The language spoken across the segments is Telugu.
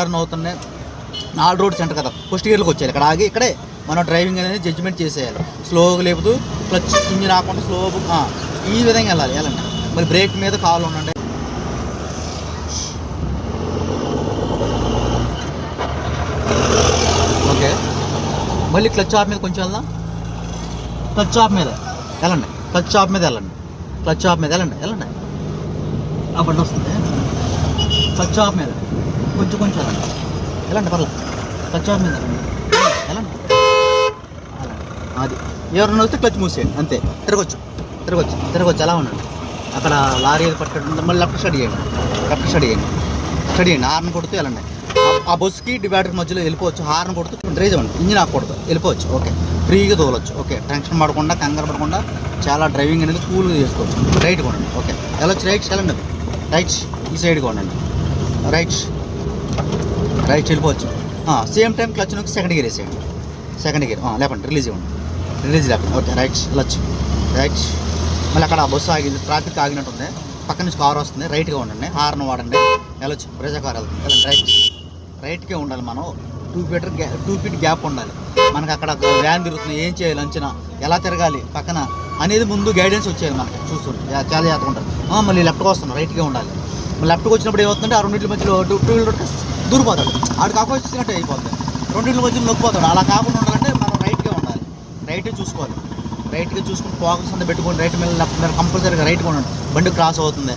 టర్న్ అవుతున్నాయి నాలుగు రోడ్స్ సెంటర్ కదా ఫస్ట్ గేర్లకు వచ్చేయాలి. ఇక్కడ ఆగి ఇక్కడే మనం డ్రైవింగ్ అనేది జడ్జిమెంట్ చేసేయాలి. స్లోగా లేపుతూ క్లచ్ ఇంజిన్ రాకుండా స్లో ఈ విధంగా వెళ్ళాలి వెళ్ళండి. మరి బ్రేక్ మీద కాలు ఉండండి. ఓకే. మళ్ళీ క్లచ్ ఆఫ్ మీద కొంచెం వెళ్దాం. క్లచ్ ఆఫ్ మీద వెళ్ళండి. క్లచ్ ఆఫ్ మీద వెళ్ళండి. క్లచ్ ఆఫ్ మీద వెళ్ళండి వెళ్ళండి. ఆ బండి వస్తుంది. క్లచ్ ఆఫ్ మీద. కొంచెం కొంచెం వెళ్ళండి వెళ్ళండి పర్లేదు క్లచ్ ఆఫ్ మీద వెళ్ళండి అది. ఎవరైనా వస్తే క్లచ్ మూసేయండి. అంతే. తిరగొచ్చు. తిరగొచ్చు. తిరగొచ్చు. అలా ఉండండి. అక్కడ లారీ పట్టడం మళ్ళీ లెఫ్ట్ స్టడీ చేయండి. లెఫ్ట్ స్టడీ చేయండి. స్టడీ చేయండి. హార్న్ కొడుతూ వెళ్ళండి. ఆ- బస్సుకి డివైడర్ మధ్యలో వెళ్ళిపోవచ్చు. హార్న్ కొడుతూ డ్రైజ్ అవ్వండి. ఇంజిన్ ఆకూడదు వెళ్ళిపోవచ్చు. ఓకే. ఫ్రీగా తోలొచ్చు. ఓకే. టెన్షన్ పడకుండా కంగారు పడకుండా చాలా డ్రైవింగ్ అనేది కూల్గా చేసుకోవచ్చు. రైట్ కొనండి. ఓకే. వెళ్ళొచ్చు రైట్స్ వెళ్ళండి రైట్స్ ఈ సైడ్ కొనండి. రైట్స్ రైట్ వెళ్ళిపోవచ్చు. సేమ్ టైం క్లచ్ నొక్కి సెకండ్ గేర్ వేసేయండి. సెకండ్ గేర్ లేపండి రిలీజ్ ఇవ్వండి. రిలీజ్ లేపండి ఓకే రైట్ వెళ్ళొచ్చు రైట్ మళ్ళీ అక్కడ బస్సు ఆగింది ట్రాఫిక్ ఆగినట్టు ఉంది పక్క నుంచి కార్ వస్తుంది రైట్గా ఉండండి హార్న్ వాడండి. వెళ్ళొచ్చు ప్రజా కార్ వెళ్తుంది. వెళ్ళండి రైట్ రైట్కే ఉండాలి మనం టూ ఫీటర్ గ్యా టూ ఫీట్ గ్యాప్ ఉండాలి. మనకి అక్కడ వ్యాన్ తిరుగుతుంది ఏం చేయాలి అంచనా ఎలా తిరగాలి పక్కన అనేది ముందు గైడెన్స్ వచ్చేది మనకి చూస్తుంటే. చాలా జాగ్రత్తగా ఉంటారు మళ్ళీ లెఫ్ట్కి వస్తున్నాం రైట్గా ఉండాలి. మళ్ళీ లెఫ్ట్కి వచ్చినప్పుడు ఏమవుతుందంటే ఆ రెండింటి మధ్యలో టూ టూ వీలర్ దూరిపోతాడు ఆడు కాకపోతే వచ్చినట్టు అయిపోతుంది రెండింటి మధ్య నొక్కిపోతాడు. అలా కాకుండా ఉండాలంటే మనం రైట్గా ఉండాలి. రైట్గా చూసుకోవాలి. రైట్గా చూసుకుని ఫోకస్ అంతా పెట్టుకొని రైట్ మీద లెఫ్ట్ కంపల్సరీగా రైట్గా ఉండండి. బండి క్రాస్ అవుతుంది.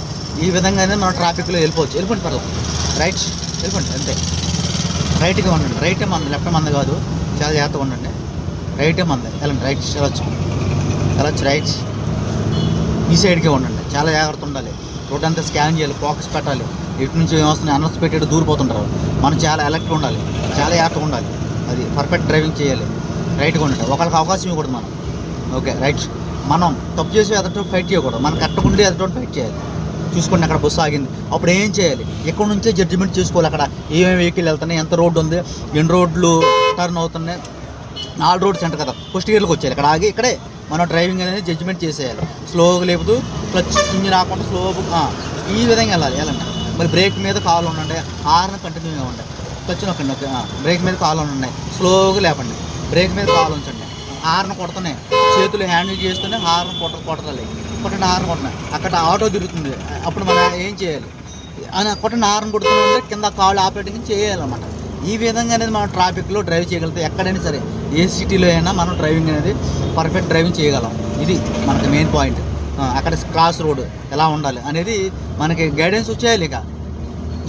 ఈ విధంగానే మనం ట్రాఫిక్లో వెళ్ళిపోవచ్చు. వెళ్ళిపోండి పర్లేదు. రైట్ వెళ్ళిపోండి. అంతే. రైట్గా ఉండండి. రైటే మంది లెఫ్ట్ మంది కాదు. చాలా జాగ్రత్తగా ఉండండి. రైటే మంది. వెళ్ళండి. రైట్ వెళ్ళొచ్చు. వెళ్ళొచ్చు. రైట్ ఈ సైడ్కే ఉండండి. చాలా జాగ్రత్త ఉండాలి. రోడ్ అంతా స్కాన్ చేయాలి. ఫోకస్ పెట్టాలి. ఇటు నుంచి వస్తున్నాయి అనౌన్స్ అనర్స్ దూరిపోతుంటారు మనం చాలా అలర్ట్ ఉండాలి. చాలా జాగ్రత్తగా ఉండాలి. అది పర్ఫెక్ట్ డ్రైవింగ్ చేయాలి. రైట్గా ఉండండి ఒకరికి అవకాశం ఇవ్వకూడదు మనం. ఓకే రైట్ మనం తప్పు చేసి ఎదటో ఫైట్ చేయకూడదు. మనం కరెక్ట్గా ఉండి ఎదటో ఫైట్ చేయాలి. చూసుకోండి అక్కడ బస్సు ఆగింది. అప్పుడు ఏం చేయాలి? ఎక్కడి నుంచే జడ్జిమెంట్ చేసుకోవాలి. అక్కడ ఏమేమి వెహికల్ వెళ్తున్నాయి? ఎంత రోడ్డు ఉంది? ఎన్ని రోడ్లు టర్న్ అవుతున్నాయి? నాలుగు రోడ్స్ అంట కదా. ఫస్ట్ ఇయర్లోకి వచ్చేయాలి. ఇక్కడ ఆగి ఇక్కడే మనం డ్రైవింగ్ అనేది జడ్జిమెంట్ చేసేయాలి. స్లోగా లేపుతూ క్లచ్ ఇంజిన్ రాకుండా స్లోగా ఈ విధంగా వెళ్ళాలి. వెళ్ళండి మరి బ్రేక్ మీద కాలు ఉండండి. హార్న్ కంటిన్యూగా ఇవ్వండి క్లచ్ నొక్కండి ఓకే బ్రేక్ మీద కాలు ఉండండి. స్లోగా లేపండి. బ్రేక్ మీద కాలు ఉంచండి. హార్న్ కొడుతున్నాయి చేతులు హ్యాండిల్ చేస్తూనే హార్న్ కొట్ట కొట్టాలి. కొట్టండి హార్న్ కొట్టండి అక్కడ ఆటో తిరుగుతుంది. అప్పుడు మనం ఏం చేయాలి? అని కొట్టండి హార్న్ కొడుతుంటే కింద కాళ్ళు ఆపరేటింగ్ చేయాలన్నమాట. ఈ విధంగా అనేది మనం ట్రాఫిక్లో డ్రైవ్ చేయగలిగితే ఎక్కడైనా సరే ఏ సిటీలో అయినా మనం డ్రైవింగ్ అనేది పర్ఫెక్ట్ డ్రైవింగ్ చేయగలం. ఇది మనకి మెయిన్ పాయింట్. అక్కడ క్రాస్ రోడ్ ఎలా ఉండాలి అనేది మనకి గైడెన్స్ వచ్చేయాలి ఇక.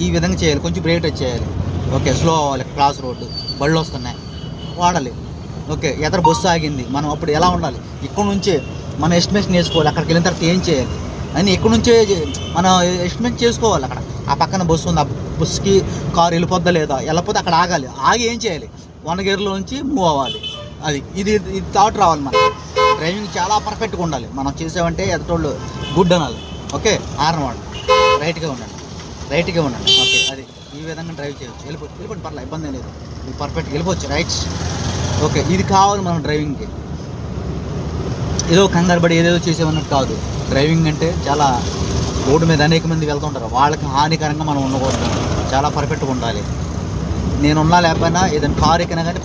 ఈ విధంగా చేయాలి కొంచెం బ్రేక్ టచ్ చేయాలి. ఓకే స్లో అవ్వాలి క్రాస్ రోడ్డు బళ్ళు వస్తున్నాయి వాడాలి. ఓకే ఎదర బస్సు ఆగింది మనం అప్పుడు ఎలా ఉండాలి? ఇక్కడ నుంచే మనం ఎస్టిమేషన్ వేసుకోవాలి అక్కడికి వెళ్ళిన తర్వాత ఏం చేయాలి? అని ఇక్కడ నుంచే మనం ఎస్టిమేట్ చేసుకోవాలి అక్కడ. ఆ పక్కన బస్సు ఉంది ఆ బస్సుకి కారు వెళ్ళిపోద్దా లేదా? వెళ్ళకపోతే అక్కడ ఆగాలి. ఆగి ఏం చేయాలి? వన్ గేర్లో నుంచి మూవ్ అవ్వాలి. అది ఇది ఇది థాట్ రావాలి మనకి. డ్రైవింగ్ చాలా పర్ఫెక్ట్గా ఉండాలి. మనం చేసామంటే ఎదటోళ్ళు గుడ్ అనాలి. ఓకే? ఆర్న్ వాడు రైట్గా ఉండండి. రైట్గా ఉండండి. ఓకే అది. ఈ విధంగా డ్రైవ్ చేయొచ్చు. వెళ్ళిపో వెళ్ళిపోండి పర్లేదు ఇబ్బంది లేదు. ఇది పర్ఫెక్ట్ వెళ్ళిపోవచ్చు. రైట్ ఓకే ఇది కావాలి మనం డ్రైవింగ్కి. ఏదో కంగారు పడి ఏదేదో చేసేమన్నట్టు కాదు. డ్రైవింగ్ అంటే చాలా రోడ్డు మీద అనేక మంది వెళ్తుంటారు వాళ్ళకి హానికరంగా మనం ఉండకూడదు. చాలా పర్ఫెక్ట్గా ఉండాలి. నేనున్నా లేకపోయినా ఏదైనా కారు ఎక్కినా కానీ